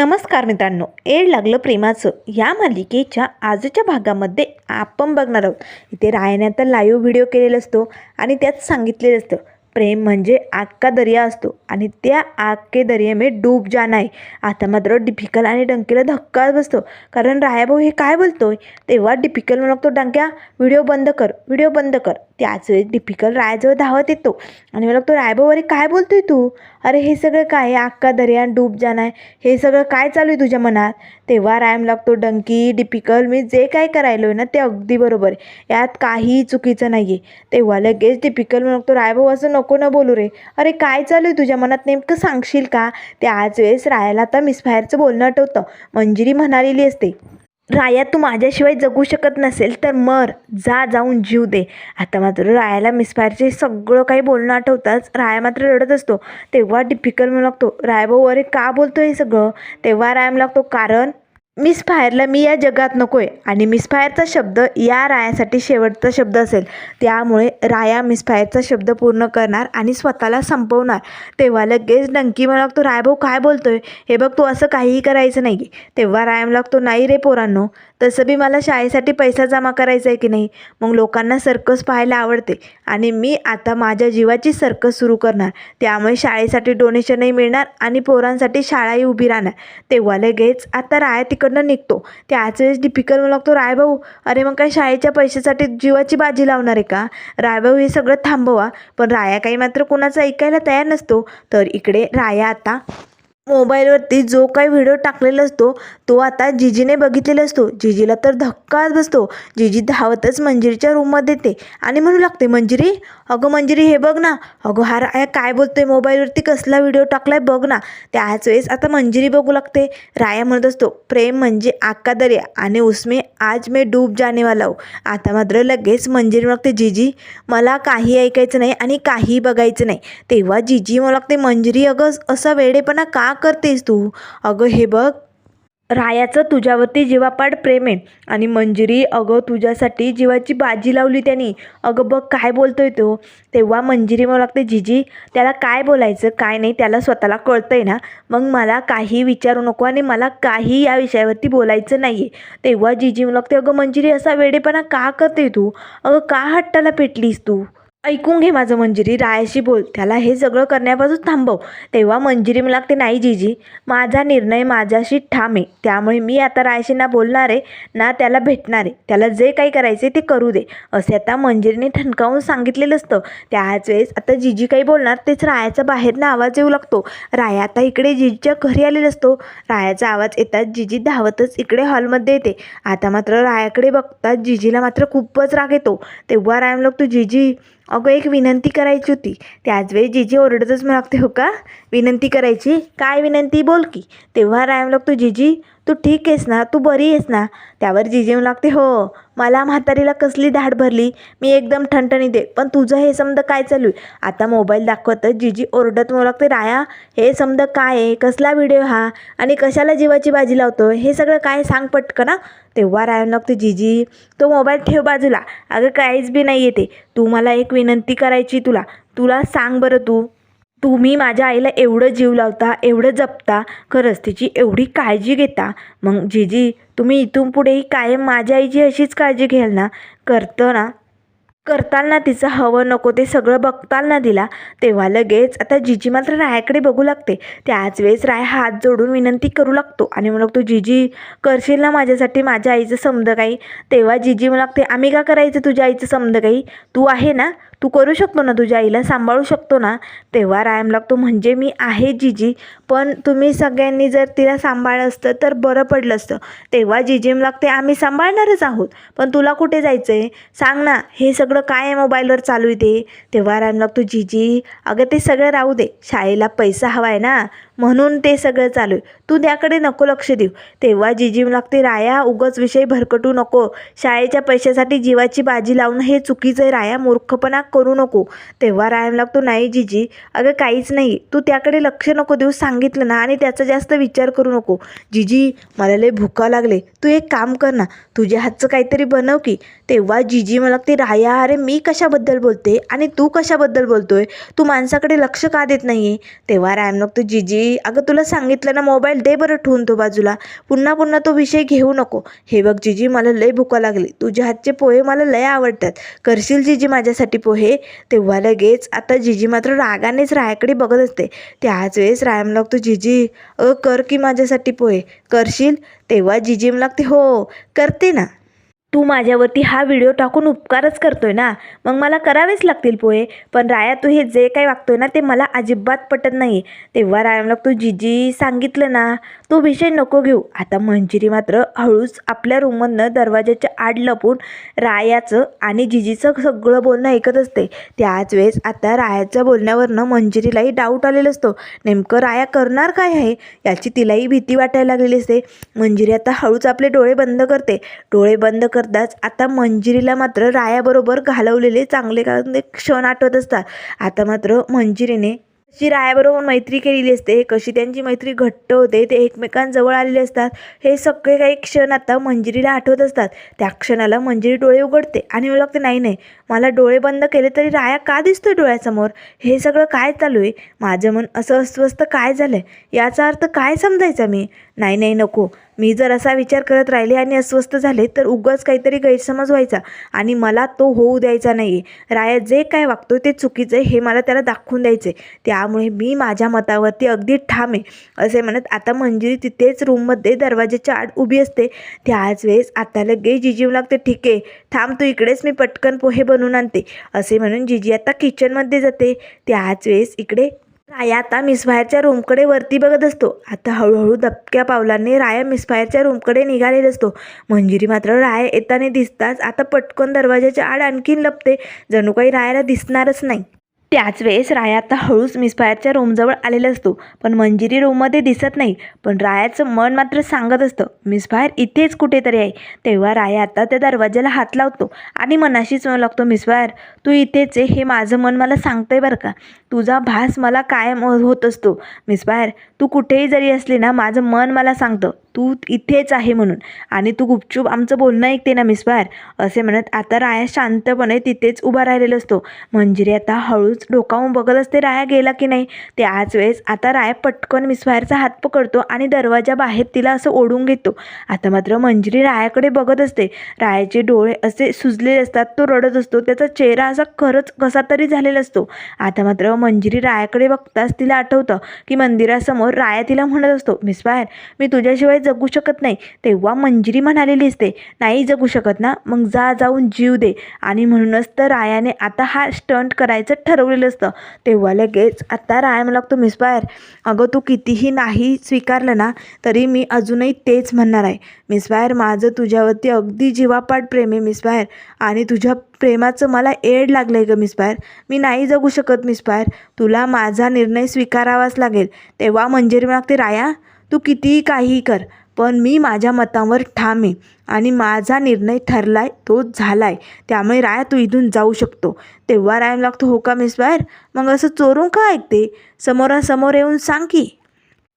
नमस्कार मित्रांनो. एड लागलं प्रेमाचं. या मालिकेच्या आजच्या भागामध्ये आपण बघणार आहोत. इथे रायाने आता लाईव्ह व्हिडिओ केलेला असतो आणि त्यात सांगितलेलं असतं प्रेम म्हणजे आग का दर्या असतो आणि त्या आग के दर्या डूब जाना आहे. आता मात्र डिफिकल आणि डंकेला धक्काच बसतो. कारण रायाभाऊ हे काय बोलतोय? तेव्हा डिफिकल म्हणतो डंक्या व्हिडिओ बंद कर व्हिडिओ बंद कर. त्याच वेळेस डिफिकल रायाजवळ धावत येतो. आणि मला तो रायभाऊ अरे काय बोलतोय तू? अरे हे सगळं काय? आहे अक्का दर्या डूब जाणार हे सगळं काय चालू आहे तुझ्या मनात? तेव्हा रायम लागतो डंकी डिपिकल मी जे काय करायलो आहे ना ते अगदी बरोबर आहे. यात काही चुकीचं नाही आहे तेव्हा लगेच डिपिकल लागतो रायभाऊ असं नको ना बोलू रे. अरे काय चालू आहे तुझ्या मनात? नेमकं सांगशील का? त्याच वेळेस रायाला आता मिसफायरचं बोलणं आठवतं. मंजिरी म्हणालेली असते राया तू माझ्याशिवाय जगू शकत नसेल तर मर जा जाऊन जीव दे. आता मात्र रायाला मिसफायरचे सगळं काही बोलणं आठवताच राया मात्र रडत असतो. तेव्हा डिफिकल्ट म्हणू लागतो रायभाऊ अरे का बोलतो हे सगळं? तेव्हा राय लागतो कारण मिसफायरला मी या जगात नको आहे आणि मिसफायरचा शब्द या रायासाठी शेवटचा शब्द असेल. त्यामुळे राया मिसफायरचा शब्द पूर्ण करणार आणि स्वतःला संपवणार. तेव्हा लगेच डंकी मला लागतो रायभाऊ काय बोलतोय? हे बघ तू असं काहीही करायचं नाही तेव्हा रायम लागतो नाही रे पोरांनो. तसं बी मला शाळेसाठी पैसा जमा करायचा आहे की नाही? मग लोकांना सर्कस पाहायला आवडते. आणि मी आता माझ्या जीवाची सर्कस सुरू करणार. त्यामुळे शाळेसाठी डोनेशनही मिळणार आणि पोरांसाठी शाळाही उभी राहणार. तेव्हा लगेच आता राया तिकडनं निघतो. त्याच वेळेस डिपिकल म्हणू लागतो रायभाऊ अरे मग काय शाळेच्या पैशासाठी जीवाची बाजी लावणार आहे का? रायभाऊ हे सगळं थांबवा. पण राया काही मात्र कोणाचं ऐकायला तयार नसतो. तर इकडे राया आता मोबाईलवरती जो काही व्हिडिओ टाकलेला असतो तो आता जिजीने बघितलेला असतो. जिजीला तर धक्काच बसतो. जिजी धावतच मंजिरीच्या रूममध्ये येते आणि म्हणू लागते मंजिरी अगं मंजिरी हे बघ ना. अगं हार काय बोलतोय? मोबाईलवरती कसला व्हिडिओ टाकलाय बघ ना. त्याच वेळेस आता मंजिरी बघू लागते. राया म्हणत असतो प्रेम म्हणजे आका दर्या आणि उसमे आज मे डूब जाने वाला हो. आता मात्र लगेच मंजिरी लागते जिजी मला काही ऐकायचं नाही आणि काही बघायचं नाही. तेव्हा जिजी मला लागते मंजिरी अगं असा वेडेपणा का का करतेस तू? अगं हे बघ. रायाचं तुझ्यावरती जीवापाड प्रेम आहे. आणि मंजिरी अगं तुझ्यासाठी जीवाची बाजी लावली त्यांनी. अगं बघ काय बोलतोय तो. तेव्हा मंजिरी मला लागते जिजी त्याला काय बोलायचं काय नाही त्याला स्वतःला कळतंय ना. मग मला काही विचारू नको आणि मला काही या विषयावरती बोलायचं नाही आहे तेव्हा जिजी मला लागते अगं मंजिरी असा वेडेपणा का करते तू? अगं का हट्टाला पेटलीस तू? ऐकून घे माझं मंजिरी रायाशी बोल. त्याला हे सगळं करण्यापासून थांबव. तेव्हा मंजिरी मला लागते नाही जीजी माझा निर्णय माझ्याशी ठाम आहे. त्यामुळे मी आता रायाशी ना बोलणार आहे ना त्याला भेटणार आहे. त्याला जे काही करायचे ते करू दे. असे आता मंजिरीने ठणकावून सांगितलेलं असतं. त्याच वेळेस आता जीजी काही बोलणार तेच रायाचा बाहेरनं आवाज येऊ लागतो. राया आता इकडे जीजीच्या घरी आलेला असतो. रायाचा आवाज येतात जीजी धावतच इकडे हॉलमध्ये येते. आता मात्र रायाकडे बघतात जीजीला मात्र खूपच राग येतो. तेव्हा राया लागतो जीजी अगं एक विनंती करायची होती. त्याच वेळी जीजी ओरडतच मला लागते हो का? विनंती करायची? काय विनंती? बोल की. तेव्हा रायम लागतो जीजी तू ठीक आहेस ना? तू बरी आहेस ना? त्यावर जीजी लागते हो. मला म्हातारीला कसली धाड भरली? मी एकदम ठणठणी दे पण तुझं हे समजा काय चालू आहे? आता मोबाईल दाखवतच जिजी ओरडत म्हणू लागते राया हे समजा काय आहे? कसला व्हिडिओ हा? आणि कशाला जीवाची बाजी लावतो? हे सगळं काय? सांग पटकन तेव्हा रायम लागते जिजी तो मोबाईल ठेव बाजूला. अगं काहीच बी नाही येते. तू मला एक विनंती करायची तुला. तुला सांग बरं तू. तुम्ही माझ्या आईला एवढं जीव लावता एवढं जपता खरंच तिची एवढी काळजी घेता. मग जीजी तुम्ही इथून पुढेही कायम माझ्या आईची अशीच काळजी घ्याल ना? करतं ना? करताल ना तिचं हवं नको ते सगळं बघताल ना तिला तेव्हा लगेच आता जीजी मात्र रायाकडे बघू लागते. त्याच वेळेस राय हात जोडून विनंती करू लागतो आणि म्हणू लागतो जीजी करशील ना माझ्यासाठी माझ्या आईचं समज काही तेव्हा जीजी म्हणू लागते आम्ही का करायचं तुझ्या आईचं समज काही तू आहे ना? तू करू शकतो ना तुझ्या आईला? सांभाळू शकतो ना? तेव्हा रायम लागतो म्हणजे मी आहे जीजी पण तुम्ही सगळ्यांनी जर तिला सांभाळलं असतं तर बरं पडलं असतं. तेव्हा जीजीम लागते आम्ही सांभाळणारच आहोत पण तुला कुठे जायचं आहे सांग ना हे सगळं काय मोबाईलवर चालू आहे ते? तेव्हा रायम लागतो जीजी अगं ते सगळं राहू दे. शाळेला पैसा हवा आहे ना. म्हणून ते सगळं चालू आहे. तू त्याकडे नको लक्ष देऊ. तेव्हा जीजी लागते राया उगच विषय भरकटू नको. शाळेच्या पैशासाठी जीवाची बाजी लावणं हे चुकीचं आहे. राया मूर्खपणा करू नको. तेव्हा राया लागतो नाही जिजी अगं काहीच नाही. तू त्याकडे लक्ष नको देऊ सांगितलं ना आणि त्याचा जास्त विचार करू नको. जिजी मला लय भुका लागले. तू एक काम कर ना. तुझ्या हातचं काहीतरी बनव की. तेव्हा जिजी मला लागते राया अरे मी कशाबद्दल बोलते आणि तू कशाबद्दल बोलतोय? तू माणसाकडे लक्ष का देत नाही आहे तेव्हा रायम लागतो जिजी जिजी अगं तुला सांगितलं ना मोबाईल दे बरं ठेवून तो बाजूला. पुन्हा पुन्हा तो विषय घेऊ नको. हे बघ जिजी मला लय भुका लागली. तुझ्या हातचे पोहे मला लय आवडतात. करशील जिजी माझ्यासाठी पोहे? तेव्हा लगेच आता जिजी मात्र रागानेच रायाकडे बघत असते. त्याच वेळेस राया मला लागतो जिजी अ कर की माझ्यासाठी पोहे. करशील? तेव्हा जिजी लागते हो करते ना. तू माझ्यावरती हा व्हिडिओ टाकून उपकारच करतोय ना? मग मला करावेच लागतील पोहे. पण राया तू हे जे काही वागतोय ना ते मला अजिबात पटत नाही. तेव्हा राया मग तू जिजी सांगितलं ना तो विषय नको घेऊ. आता मंजिरी मात्र हळूच आपल्या रूममधनं दरवाजाच्या आड लपून रायाचं आणि जिजीचं सगळं बोलणं ऐकत असते. त्याच वेळेस आता रायाच्या बोलण्यावरनं मंजिरीलाही डाऊट आलेला असतो. नेमकं राया करणार काय आहे? याची तिलाही भीती वाटायला लागलेली असते. मंजिरी आता हळूच आपले डोळे बंद करते. डोळे बंद करताच आता मंजिरीला मात्र रायाबरोबर घालवलेले चांगले चांगले क्षण आठवत असतात. आता मात्र मंजिरीने कशी रायाबरोबर मैत्री केलेली असते कशी त्यांची मैत्री घट्ट होते ते एकमेकांजवळ आलेले असतात हे सगळे काही क्षण आता मंजिरीला आठवत असतात. त्या क्षणाला मंजिरी डोळे उघडते आणि मला लागते नाही नाही मला डोळे बंद केले तरी राया का दिसतोय डोळ्यासमोर? हे सगळं काय चालू आहे? माझं मन असं अस्वस्थ काय झालं आहे याचा अर्थ काय समजायचा मी? नाही नाही नको. मी जर असा विचार करत राहिले आणि अस्वस्थ झाले तर उगाच काहीतरी गैरसमज व्हायचा आणि मला तो होऊ द्यायचा नाही आहे राया जे काय वागतो ते चुकीचं आहे हे मला त्याला दाखवून द्यायचं आहे त्यामुळे मी माझ्या मतावरती अगदी ठाम आहे. असे म्हणत आता मंजिरी तिथेच रूममध्ये दरवाजाच्या आड उभी असते. त्याच वेळेस आता लगेच जिजीव लागते ठीक आहे. थांब तू इकडेच मी पटकन पोहे बनवून आणते. असे म्हणून जिजी आता किचनमध्ये जाते. त्याच वेळेस इकडे राया आता मिसफायरच्या रूमकडे वरती बघत असतो. आता हळूहळू दबक्या पावलांनी राया मिसफायरच्या रूमकडे निघालेला असतो. मंजिरी मात्र राया येताना दिसताच आता पटकन दरवाजाच्या आड आणखीन लपते. जणू काही रायाला दिसणारच नाही. त्याच वेळेस राया आता हळूच मिसफायरच्या रूमजवळ आलेला असतो. पण मंजिरी रूममध्ये दिसत नाही. पण रायाचं मन मात्र सांगत असतं मिसफायर इथेच कुठेतरी आहे. तेव्हा राया आता त्या दरवाजाला हात लावतो आणि मनाशीच म्हणू लागतो मिसफायर तू इथेच आहे हे माझं मन मला सांगतंय बरं का. तुझा भास मला कायम होत असतो. मिसफायर तू कुठेही जरी असली ना माझं मन मला सांगतं. तू इथेच आहे म्हणून. आणि तू गुपचूप आमचं बोलणं ऐकते ना मिसफायर असे म्हणत आता राया शांतपणे तिथेच उभा राहिलेला असतो. मंजिरी आता हळूच डोकावून बघत असते राया गेला की नाही? त्याच वेळेस आता राया पटकन मिसफायरचा हात पकडतो आणि दरवाजा बाहेर तिला असं ओढून घेतो. आता मात्र मंजिरी रायाकडे बघत असते. रायाचे डोळे असे सुजलेले असतात तो रडत असतो त्याचा चेहरा असा खरंच कसा तरी झालेला असतो. आता मात्र मंजिरी रायाकडे बघताच तिला आठवतं की मंदिरासमोर राया तिला म्हणत असतो मिसफायर मी तुझ्याशिवाय जगू शकत नाही. तेव्हा मंजिरी म्हणालेली असते नाही जगू शकत ना? मग जा जाऊन जीव दे. आणि म्हणूनच तर रायाने आता हा स्टंट करायचं ठरवलेलं असतं. तेव्हा लगेच आता राया मला लागतो बाहेर. अगं तू कितीही नाही स्वीकारलं ना तरी मी अजूनही तेच म्हणणार आहे. मिसफायर माझं तुझ्यावरती अगदी जीवापाट प्रेम आहे मिसफायर आणि तुझ्या प्रेमाचं मला एड लागलं आहे गं बाहेर. मी नाही जगू शकत मिसफायर तुला माझा निर्णय स्वीकारावाच लागेल. तेव्हा मंजिरी लागते राया तू कितीही काहीही कर पण मी माझ्या मतावर ठाम आहे आणि माझा निर्णय ठरला आहे तो झाला आहे त्यामुळे राया तू इथून जाऊ शकतो. तेव्हा राय लागतो हो का मिस बाहेर? मग असं चोरून का ऐकते? समोरासमोर येऊन सांग की.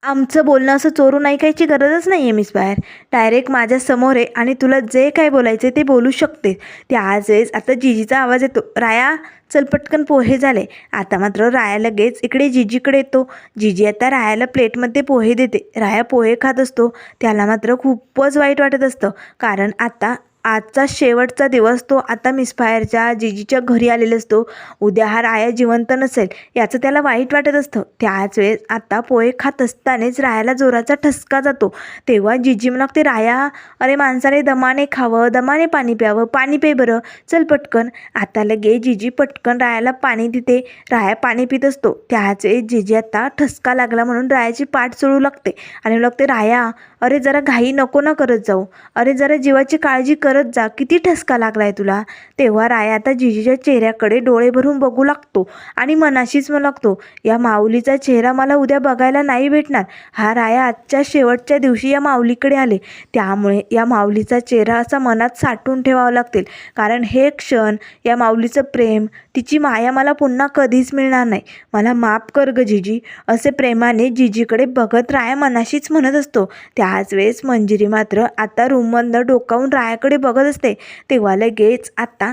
आमचं बोलणं असं चोरून ऐकायची गरजच नाही आहे मिस बाहेर. डायरेक्ट माझ्यासमोर आहे आणि तुला जे काय बोलायचे ते बोलू शकते. ते वेळेस आता जिजीचा आवाज येतो. राया चल पटकन पोहे झाले. आता मात्र राया लगेच इकडे जिजीकडे येतो. जिजी आता रायाला प्लेटमध्ये पोहे देते. राया पोहे खात असतो. त्याला मात्र खूपच वाईट वाटत असतं. कारण आता आजचा शेवटचा दिवस तो आता मिसफायरच्या जिजीच्या घरी आलेला असतो. उद्या हा राया जिवंत नसेल याचं त्याला वाईट वाटत असतं. त्याच वेळेस आता पोहे खात असतानाच रायाला जोराचा ठसका जातो. तेव्हा जिजी ते राया अरे माणसाने दमाने खावं दमाने पाणी प्यावं पाणी पे बरं. चल पटकन. आता लगे जिजी पटकन रायाला पाणी देते. राया पाणी पित असतो. त्याच वेळेस जिजी आता ठसका लागला म्हणून रायाची पाठ चोळू लागते. आणि लागते राया अरे जरा घाई नको ना करत जाऊ. अरे जरा जीवाची काळजी करत जा. किती ठसका लागलाय तुला? तेव्हा राया आता जिजीच्या चेहऱ्याकडे डोळे भरून बघू लागतो आणि मनाशीच मग लागतो या माऊलीचा चेहरा मला उद्या बघायला नाही भेटणार. हा राया आजच्या शेवटच्या दिवशी या माऊलीकडे आले. त्यामुळे या माऊलीचा चेहरा असा मनात साठवून ठेवावा लागतील. कारण हे क्षण या माऊलीचं प्रेम तिची माया मला पुन्हा कधीच मिळणार नाही. मला माफ कर ग जिजी. असे प्रेमाने जिजीकडे बघत राया मनाशीच म्हणत असतो. त्या त्याच वेळेस मंजिरी मात्र आता रूममधनं डोकावून रायाकडे बघत असते. तेव्हा लगेच आता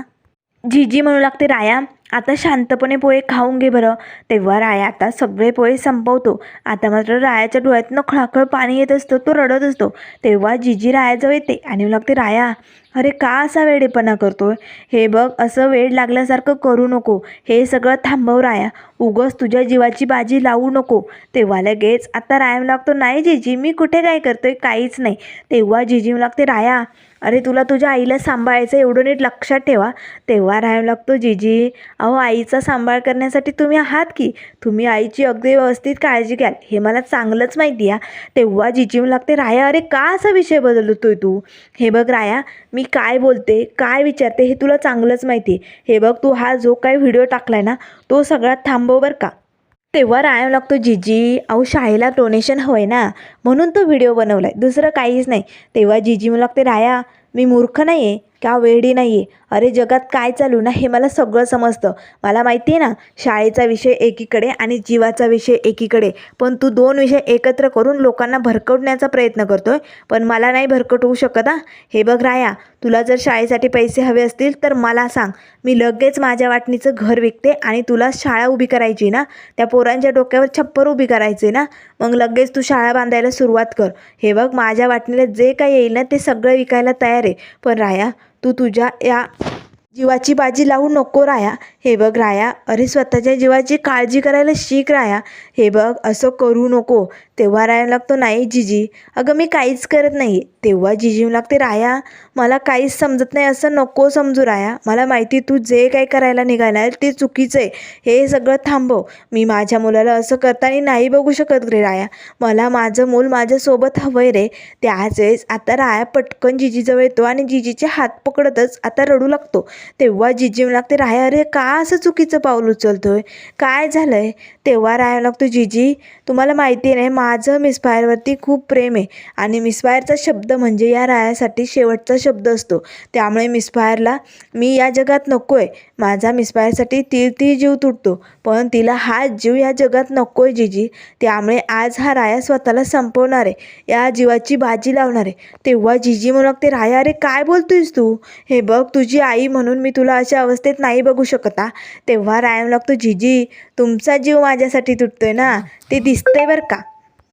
झिजी म्हणू लागते राया आता शांतपणे पोहे खाऊन घे बरं. तेव्हा राया आता सगळे पोहे संपवतो. आता मात्र रायाच्या डोळ्यातनं खळाखळ पाणी येत असतो तो रडत असतो. तेव्हा जिजी रायाजवळ येते आणि मग लागते राया अरे का असा वेडेपणा करतोय? हे बघ असं वेड लागल्यासारखं करू नको. हे सगळं थांबव राया. उगस तुझ्या जीवाची बाजी लावू नको. तेव्हा लगेच आता राया लागतो नाही जिजी मी कुठे काय करतोय? काहीच नाही. तेव्हा जिजी लागते राया अरे तुला तुझ्या आईला सांभाळायचं एवढं नीट लक्षात ठेवा. तेव्हा राहायला लागतो जिजी. अहो आईचा सांभाळ करण्यासाठी तुम्ही आहात की? तुम्ही आईची अगदी व्यवस्थित काळजी घ्याल. हे मला चांगलंच माहिती आहे तेव्हा जीजीव लागते राया अरे का असा विषय बदलतोय तू? हे बघ राया मी काय बोलते काय विचारते हे तुला चांगलंच माहिती आहे. हे बघ तू हा जो काही व्हिडिओ टाकलाय ना तो सगळ्यात थांबव बरं का. तेव्हा राया लागतो. जिजी अहो शाळेला डोनेशन हवं आहे ना. म्हणून तो व्हिडिओ बनवला आहे दुसरं काहीच नाही. तेव्हा जिजी मला लागते राया मी मूर्ख नाही आहे का वेडी नाही आहे अरे जगात काय चालू ना हे मला सगळं समजतं. मला माहिती आहे ना शाळेचा विषय एकीकडे आणि जीवाचा विषय एकीकडे. पण तू दोन विषय एकत्र करून लोकांना भरकवण्याचा प्रयत्न करतोय. पण मला नाही भरकटवू शकत हा. हे बघ राया तुला जर शाळेसाठी पैसे हवे असतील तर मला सांग. मी लगेच माझ्या वाटणीचं घर विकते आणि तुला शाळा उभी करायची ना. त्या पोरांच्या डोक्यावर छप्पर उभी करायची ना. मग लगेच तू शाळा बांधायला सुरुवात कर. हे बघ माझ्या वाटणीला जे काही येईल ना ते सगळं विकायला तयार आहे. पण राया तू तुझ्या या जीवाची बाजी लावू नको राया. हे बघ राया अरे स्वतःच्या जीवाची काळजी करायला शिक राया. हे बघ असं करू नको. तेव्हा राया लागतो नाही जिजी. अगं मी काहीच करत नाही. तेव्हा जिजी लागते राया मला काहीच समजत नाही असं नको समजू राया. मला माहिती तू जे काही करायला निघाला आहे ते चुकीचं आहे. हे सगळं थांबव. मी माझ्या मुलाला असं करताना नाही बघू शकत रे राया. मला माझं मूल माझ्यासोबत हवंय रे. त्याच वेळेस आता राया पटकन जिजीजवळ येतो आणि जिजीचे हात पकडतच आता रडू लागतो. तेव्हा जिजी लागते राया अरे का असं चुकीचं पाऊल उचलतोय? काय झालंय? तेव्हा राहायला लागतो जिजी? तुम्हाला माहिती नाही माझं मिसफायरवरती खूप प्रेम आहे. आणि मिसफायरचा शब्द म्हणजे या रायासाठी शेवटचा शब्द असतो. त्यामुळे मिसफायरला मी या जगात नको आहे माझा मिसफायरसाठी ती ती जीव तुटतो पण तिला हा जीव या जगात नको आहे जिजी. त्यामुळे आज हा राया स्वतःला संपवणार आहे या जीवाची बाजी लावणार आहे. तेव्हा जिजी म्हणू लागते राया अरे काय बोलतोयस तू? हे बघ तुझी आई म्हणून मी तुला अशा अवस्थेत नाही बघू शकता. तेव्हा राया लागतो जिजी तुमचा जीव माझ्यासाठी तुटतोय ना? ते दिसतंय बरं का?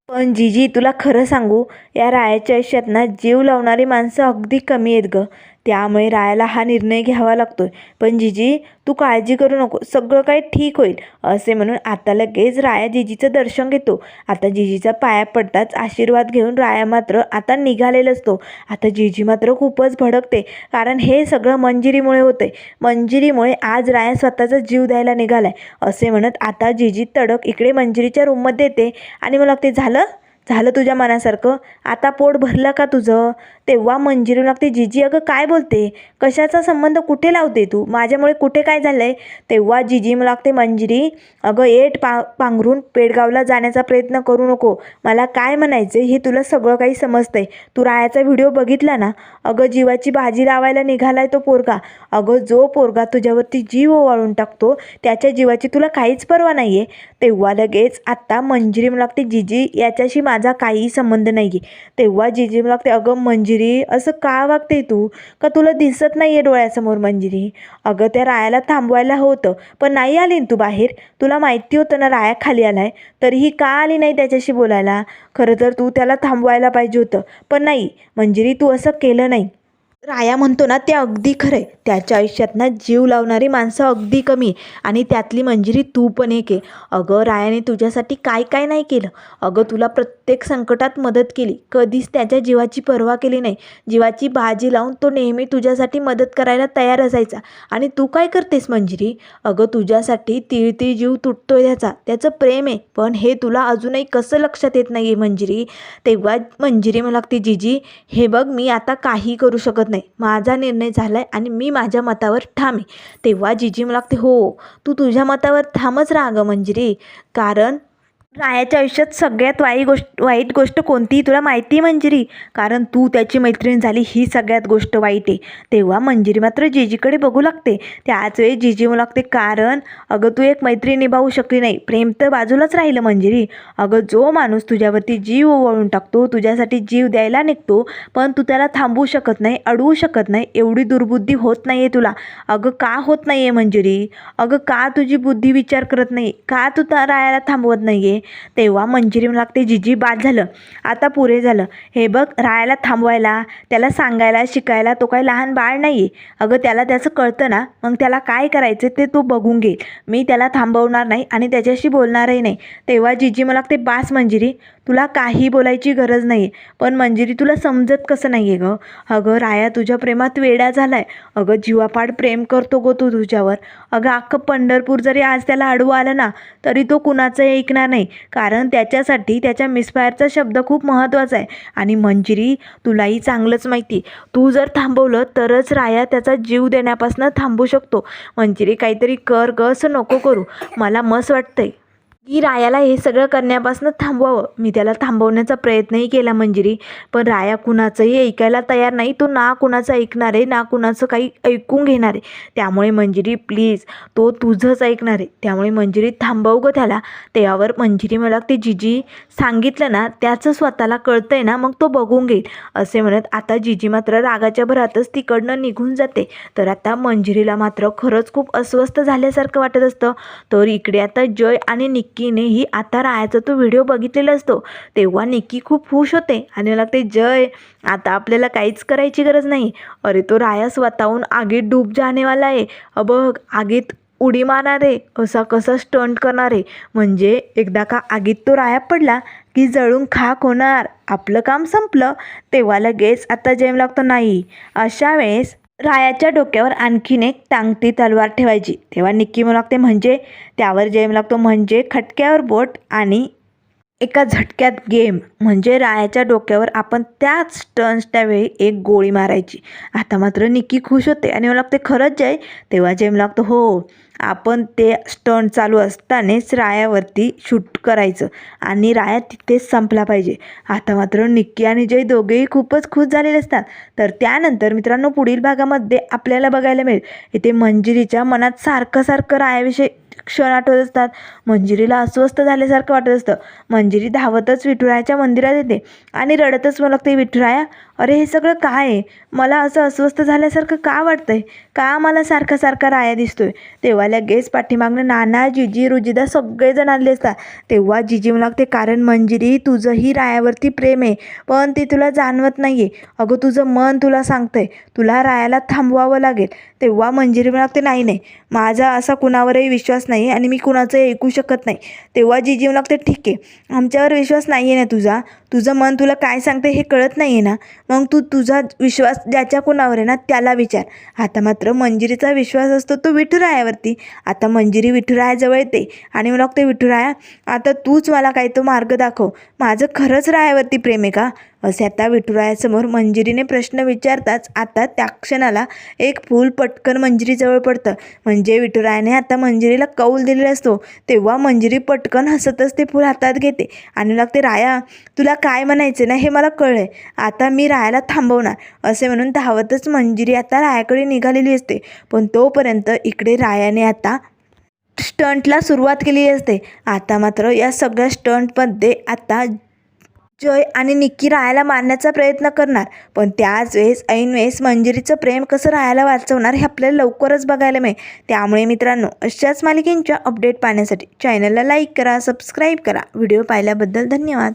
पण जिजी तुला खरं सांगू या रायाच्या आयुष्यात ना जीव लावणारी माणसं अगदी कमी आहेत गं. त्यामुळे रायाला हा निर्णय घ्यावा लागतो पण जिजी तू काळजी करू नको. सगळं काही ठीक होईल असे म्हणून आता लगेच राया जिजीचं दर्शन घेतो. आता जिजीचा पाया पडताच आशीर्वाद घेऊन राया मात्र आता निघालेला असतो. आता जिजी मात्र खूपच भडकते कारण हे सगळं मंजिरीमुळे होते मंजिरीमुळे आज राया स्वतःचा जीव द्यायला निघालाय. असे म्हणत आता जिजी तडक इकडे मंजिरीच्या रूममध्ये येते आणि मला ते झालं? झालं तुझ्या मनासारखं? आता पोट भरलं का तुझं? तेव्हा मंजिरी लागते. जिजी अगं काय बोलते? कशाचा संबंध कुठे लावते तू? माझ्यामुळे कुठे काय झालं आहे तेव्हा जिजी लागते मंजिरी अगं एट पा पांघरून पेडगावला जाण्याचा प्रयत्न करू नको. मला काय म्हणायचं हे तुला सगळं काही समजतंय. तू रायाचा व्हिडिओ बघितला ना? अगं जीवाची भाजी लावायला निघालाय तो पोरगा. अगं जो पोरगा तुझ्यावरती जीव ओवाळून टाकतो त्याच्या जीवाची तुला काहीच पर्वा नाही आहे तेव्हा लगेच आत्ता मंजिरी मला लागते जिजी याच्याशी माझा काहीही संबंध नाही आहे तेव्हा जिजी मला लागते अगं मंजिरी असं का वागते तू? का तुला दिसत नाही आहे डोळ्यासमोर मंजिरी? अगं त्या रायाला थांबवायला होतं पण नाही आली तू बाहेर? तुला माहिती होतं ना राया खाली आलाय? तरीही का आली नाही त्याच्याशी बोलायला? खरं तर तू त्याला थांबवायला पाहिजे होतं पण नाही. मंजिरी तू असं केलं नाही. राया म्हणतो ना ते अगदी खरं आहे त्याच्या आयुष्यात ना जीव लावणारी माणसं अगदी कमी आहे आणि त्यातली मंजिरी तू पण एक आहे. अगं रायाने तुझ्यासाठी काय काय नाही केलं. अगं तुला प्रत्येक संकटात मदत केली. कधीच त्याच्या जीवाची पर्वा केली नाही. जीवाची बाजी लावून तो नेहमी तुझ्यासाठी मदत करायला तयार असायचा. आणि तू काय करतेस मंजिरी? अगं तुझ्यासाठी तिळती जीव तुटतोय त्याचा. त्याचं प्रेम आहे. पण हे तुला अजूनही कसं लक्षात येत नाही आहे मंजिरी? तेव्हा मंजिरी मला लागते जिजी हे बघ मी आता काही करू शकत नाही. माझा निर्णय झाला आहे आणि मी माझ्या मतावर ठाम आहे. तेव्हा जिजी मला लागते हो तू तुझ्या मतावर ठामच राहा गं मंजिरी. कारण रायाच्या आयुष्यात सगळ्यात वाईट गोष्ट वाईट गोष्ट कोणती तुला माहिती आहे मंजिरी. कारण तू त्याची मैत्रीण झाली ही सगळ्यात गोष्ट वाईट आहे. तेव्हा मंजिरी मात्र जेजीकडे बघू लागते. त्याच वेळी जिजी म्हणू लागते कारण अगं तू एक मैत्रीण निभावू शकली नाही. प्रेम तर बाजूलाच राहिलं मंजिरी. अगं जो माणूस तुझ्यावरती जीव ओवाळून टाकतो तुझ्यासाठी जीव द्यायला निघतो पण तू त्याला थांबवू शकत नाही अडवू शकत नाही. एवढी दुर्बुद्धी होत नाही आहे तुला. अगं का होत नाही आहे मंजिरी? अगं का तुझी बुद्धी विचार करत नाही? का तू त्या रायाला थांबवत नाही आहे तेव्हा मंजिरी लागते जिजी बाद झालं. आता पुरे झालं. हे बघ राहायला थांबवायला त्याला सांगायला शिकायला तो काही लहान बाळ नाही आहे अगं त्याला त्याचं कळतं ना मग त्याला काय करायचं ते तू बघून घे. मी त्याला थांबवणार नाही आणि त्याच्याशी बोलणारही नाही. तेव्हा जिजी मला लागते बास मंजिरी तुला काही बोलायची गरज नाही आहे पण मंजिरी तुला समजत कसं नाही आहे गं? अगं राया तुझ्या प्रेमात वेडा झाला आहे अगं जीवापाड प्रेम करतो गो तू तुझ्यावर. अगं अख्खं पंढरपूर जरी आज त्याला अडवू आलं ना तरी तो कुणाचं ऐकणार नाही. कारण त्याच्यासाठी त्याच्या मिसफायरचा शब्द खूप महत्त्वाचा आहे. आणि मंजिरी तुलाही चांगलंच माहिती. तू जर थांबवलं तरच राया त्याचा जीव देण्यापासून थांबू शकतो. मंजिरी काहीतरी कर ग असं नको करू. मला मस्त वाटतंय. की रायाला हे सगळं करण्यापासून थांबवावं. मी त्याला थांबवण्याचा प्रयत्नही केला मंजिरी. पण राया कुणाचंही ऐकायला तयार नाही. तो ना कुणाचं ऐकणार आहे ना कुणाचं काही ऐकून घेणार आहे. त्यामुळे मंजिरी प्लीज तो तुझंच ऐकणार आहे. त्यामुळे मंजिरी थांबव गं त्याला. त्यावर मंजिरी मला ते जिजी सांगितलं ना त्याचं स्वतःला कळतं आहे ना मग तो बघून घेईल. असे म्हणत आता जिजी मात्र रागाच्या भरातच तिकडनं निघून जाते. तर आता मंजिरीला मात्र खरंच खूप अस्वस्थ झाल्यासारखं वाटत असतं. तर इकडे आता जय आणि निक्कीनेही आता रायाचा तो व्हिडिओ बघितलेला असतो. तेव्हा निक्की खूप खुश होते आणि मला ते जय आता आपल्याला काहीच करायची गरज नाही. अरे तो राया स्वतःहून आगीत डूब जाणेवाला आहे. अबघ आगीत उडी मारणार आहे. असा कसा स्टंट करणार आहे? म्हणजे एकदा का आगीत तो राया पडला की जळून खाक होणार. आपलं काम संपलं. तेव्हा लगेच आता जेम लागतो नाही. अशा वेळेस रायाच्या डोक्यावर आणखीन एक टांगती तलवार ठेवायची. तेव्हा निक्की म्हणू लागते म्हणजे? त्यावर जेम लागतो म्हणजे खटक्यावर बोट आणि एका झटक्यात गेम. म्हणजे रायाच्या डोक्यावर आपण त्याच टर्न्सच्या त्यावेळी एक गोळी मारायची. आता मात्र निक्की खुश होते आणि मला लागते खरंच जाय? तेव्हा जेम लागतो हो. आपण ते स्टंट चालू असतानाच रायावरती शूट करायचं. आणि राया तिथेच संपला पाहिजे. आता मात्र निक्की आणि जय दोघेही खूपच खुश झालेले असतात. तर त्यानंतर मित्रांनो पुढील भागामध्ये आपल्याला बघायला मिळेल. इथे मंजिरीच्या मनात सारखं सारखं रायाविषयी क्षण आठवत असतात. मंजिरीला अस्वस्थ झाल्यासारखं वाटत असतं. मंजिरी धावतच विठुरायाच्या मंदिरात येते आणि रडतच मला लागते विठुराया अरे हे सगळं काय आहे? मला असं अस्वस्थ झाल्यासारखं का वाटतंय? का मला सारखा सारखा राया दिसतोय? तेव्हा लगेच पाठीमागनं नाना जिजी रुजिदा सगळेजण आले असतात. तेव्हा जिजी मला लागते कारण मंजिरी तुझंही रायावरती प्रेम आहे पण ती तुला जाणवत नाही आहे अगं तुझं मन तुला सांगतंय तुला रायाला थांबवावं लागेल. तेव्हा मंजिरी मला लागते नाही नाही माझा असा कुणावरही विश्वास नाही आणि मी कुणाचं ऐकू शकत नाही. तेव्हा जी मला लागते ठीक आहे. आमच्यावर विश्वास नाही आहे ना तुझा. तुझं मन तुला काय सांगते हे कळत नाही आहे ना? मग तू तुझा विश्वास ज्याच्या कुणावर आहे ना त्याला विचार. आता मात्र मंजिरीचा विश्वास असतो तो विठुरायावरती. आता मंजिरी विठुरायाजवळ येते आणि मला लागते विठुराया आता तूच मला काही तो मार्ग दाखव. माझं खरंच रायावरती प्रेम आहे का? असे आता विठुरायासमोर मंजिरीने प्रश्न विचारताच आता त्या क्षणाला एक फूल पटकन मंजिरीजवळ पडतं. म्हणजे विठुरायाने आता मंजिरीला कौल दिलेला असतो. तेव्हा मंजिरी पटकन हसतच ते फूल हातात घेते. आणि लागते राया तुला काय म्हणायचं ना हे मला कळलं आहे आता मी रायाला थांबवणार असे म्हणून धावतच मंजिरी आता रायाकडे निघालेली असते. पण तोपर्यंत इकडे रायाने आता स्टंटला सुरुवात केली असते. आता मात्र या सगळ्या स्टंटमध्ये आता जय आणि निक्की रायाला मारण्याचा प्रयत्न करणार. पण त्याच वेळेस ऐन वेळेस मंजिरीचं प्रेम कसं राहायला वाचवणार हे आपल्याला लवकरच बघायला मिळेल. त्यामुळे मित्रांनो अशाच मालिकेंच्या अपडेट पाहण्यासाठी चॅनलला लाईक करा सबस्क्राईब करा. व्हिडिओ पाहिल्याबद्दल धन्यवाद.